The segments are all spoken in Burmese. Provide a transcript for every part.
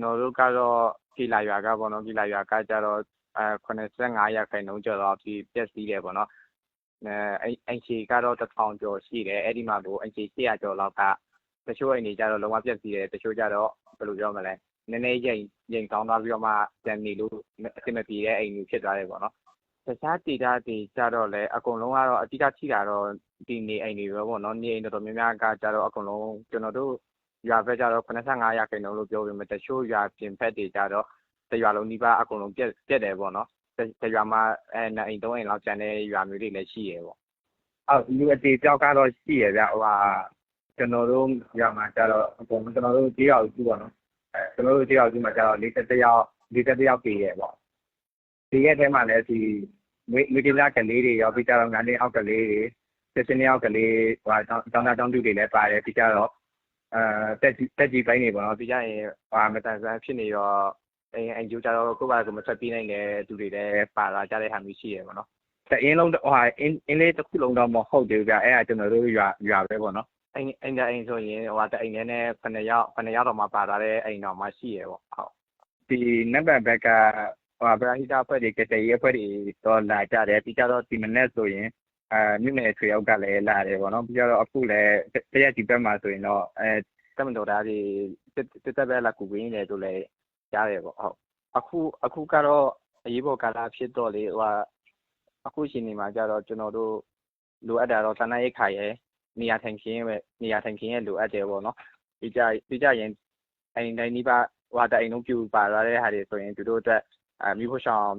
ကျွန်တော်တို့ကတော့ပြည်လာရွာကပေါ့နော်ပြည်လာရွာကကြတော့အဲ85ရာခိုင်နှုန်းကျော်တော့ဒီပျက်စီးတယ်ပေါ့နော်အဲအင်ချီကတော့1000ကျော်ရှိတယ် အဲ့ဒီမှာကိုအင်ချီ100ကျော်လောက်က တချို့အိမ်တွေကြတော့ လုံးဝပျက်စီးတယ် တချို့ကြတော့ ဘယ်လိုပြောမလဲ နည်းနည်းရင်ရင်ကောင်းသွားပြီးတော့မှ ပြန်နေလို့ အဆင်မပြေတဲ့အိမ်တွေ ဖြစ်သွားတယ်ပေါ့နော် တခြားဒေသတွေကြတော့လည်း အကုန်လုံးကတော့အတိအကျထိတာတော့ ဒီနေအိမ်တွေပဲပေါ့နော် နေအိမ်တော်တော်များများကကြတော့ အကုန်လုံး ကျွန်တော်တို့ ရွာဘက်ကြတော့85ရာခိုင်နှုန်းလို့ပြောပေမဲ့တချို့ရွာပြင်ဘက်တွေကြတော့ တရွာလုံးဒီပါအကုန်လုံးပြက်ပြက်တယ်ပေါ့နော် တရွာမှာအဲနှစ်အိမ်သုံးအိမ်လောက် ကျန်တဲ့ရွာမျိုးတွေလည်း ရှိရပေါ့ဟုတ်လူအတေပြောက်ကတော့ ရှိရဗျဟိုဟာကျွန်တော်တို့ရွာမှာကြတော့အကုန်ကျွန်တော်တို့ကြေးရွာကြီးပေါ့နော်အဲကျွန်တော်တို့ကြေးရွာကြီးမှာကြတော့ ၄၁ ယောက်၄၁ယောက်ပြေရပေါ့ဒီရက်ထဲမှာလည်းဒီမွေးမွေးကလေးကလေးတွေရော ပြီးကြတော့ငါးနှစ်အောက်ကလေးတွေစစ်စင်းယောက်ကလေးဟိုတောင်းတာတောင်းတူတွေလည်းပါတယ် ပြီးကြတော့ အဲတက်ကြီးတက်ကြီးပိုင်းတွေပေါ့နော်ပြီးကြရင်ဟာမတန်ဆန်းဖြစ်နေတော့အိမ်အိမ်ကျိုးကြတော့ကိုယ့်ဘာကိုမဆက်ပြေးနိုင်တဲ့သူတွေလည်းပါလာကြတဲ့ဟာမျိုးရှိရပေါ့နော်တအင်းလုံးဟိုဟာအင်းအင်းလေးတစ်ခုလုံးတော့မဟုတ်သေးဘူးဗျအဲ့ဒါကျွန်တော်တို့ရွာရွာပဲပေါ့နော်အိမ်အိမ်အိမ်ဆိုရင်ဟိုဟာတအိမ်ထဲနဲ့9ယောက်9ယောက်တော့မှပါလာတဲ့အိမ်တော်မှရှိရပေါ့ဟုတ်ဒီနံပါတ်ဘက်ကဟိုဗရာဟိတာအဖွဲ့တွေကတည်းအဖွဲ့တွေတော့လာကြတယ်ပြီးကြတော့ဒီမနေ့ဆိုရင်အာ မြို့နယ် ထွေအောက်ကလည်း လာတယ်ပေါ့နော် ပြီးတော့ အခုလည်းတရက်ဒီဘက်မှာဆိုရင်တော့အဲတမန်တော်သားတွေတက်တက်ပဲလာကူပေးနေတယ်လို့လည်း ကြားတယ်ပေါ့ဟုတ်အခုအခုကတော့ အရေးပေါ်ကာလဖြစ်တော့လေဟိုဟာအခုရှင်နေမှာကြတော့ ကျွန်တော်တို့ လိုအပ်တာတော့ဌာနရိတ်ခါရဲ့နေရာထိုင်ခင်းရဲ့နေရာထိုင်ခင်းရဲ့လိုအပ်တယ်ပေါ့နော် ပြီးကြပြီးကြရင် အိမ်တိုင်းဒီပါဟိုတအိမ်လုံးပြူပါလာတဲ့ဟာတွေဆိုရင် သူတို့အတွက်အမိဖို့ဆောင်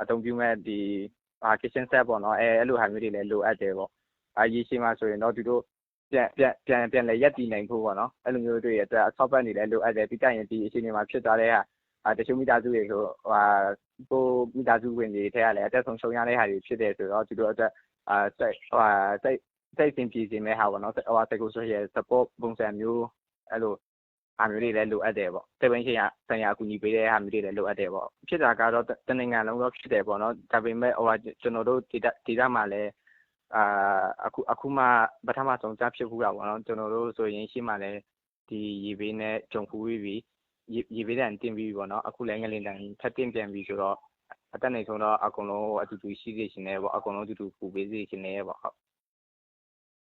အသုံးပြုမဲ့ဒီဟာ kitchen set ပေါ့နော်အဲအဲ့လိုဟာမျိုးတွေလည်းလိုအပ်တယ်ပေါ့အရေးရှိမှဆိုရင်တော့သူတို့ပြန်ပြန်ပြန်ပြန်လည်းရက်တည်နိုင်ဖို့ပေါ့နော်အဲ့လိုမျိုးတွေအတွက်အဆောက်ပတ်နေလည်းလိုအပ်တယ်ပြီးကြရင်ဒီအခြေအနေမှာဖြစ်သွားတဲ့ဟာတချို့မိသားစုတွေဆိုဟာကိုမိသားစုဝင်တွေထဲကလည်းအသက်ဆုံးရှုံးရတဲ့ဟာတွေဖြစ်တယ်ဆိုတော့သူတို့အတွက်အာစိတ်ဟိုစိတ်စိတ်ဆင်ပြေစေမဲ့ဟာပေါ့နော်ဟို psychosocial support ပုံစံမျိုးအဲ့လို ဟာမျိုးတွေလည်းလိုအပ်တယ်ပေါ့စိတ်ပိုင်းရှင်ရဆံရအကူအညီပေးတဲ့ဟာမျိုးတွေလည်းလိုအပ်တယ်ပေါ့ဖြစ်တာကတော့တနိုင်ငံလုံးတော့ဖြစ်တယ်ပေါ့နော်ဒါပေမဲ့ဟိုကျွန်တော်တို့ဒေတာဒေတာမှာလည်းအာအခုအခုမှပထမဆုံးကြားဖြစ်ဘူးတာပေါ့နော်ကျွန်တော်တို့ဆိုရင်ရှိမှလည်းဒီရေဘေးနဲ့ဂျုံဖူးပြီးရေဘေးဒဏ်တင်ပြီးပြီပေါ့နော်အခုလည်းငလျင်ဒဏ်ထပ်တင်ပြန်ပြီဆိုတော့အတတ်နိုင်ဆုံးတော့အကုန်လုံးအတူတူရှိစေချင်တယ်ပေါ့အကုန်လုံးအတူတူပူပေးစေချင်တယ်ပေါ့ဟုတ်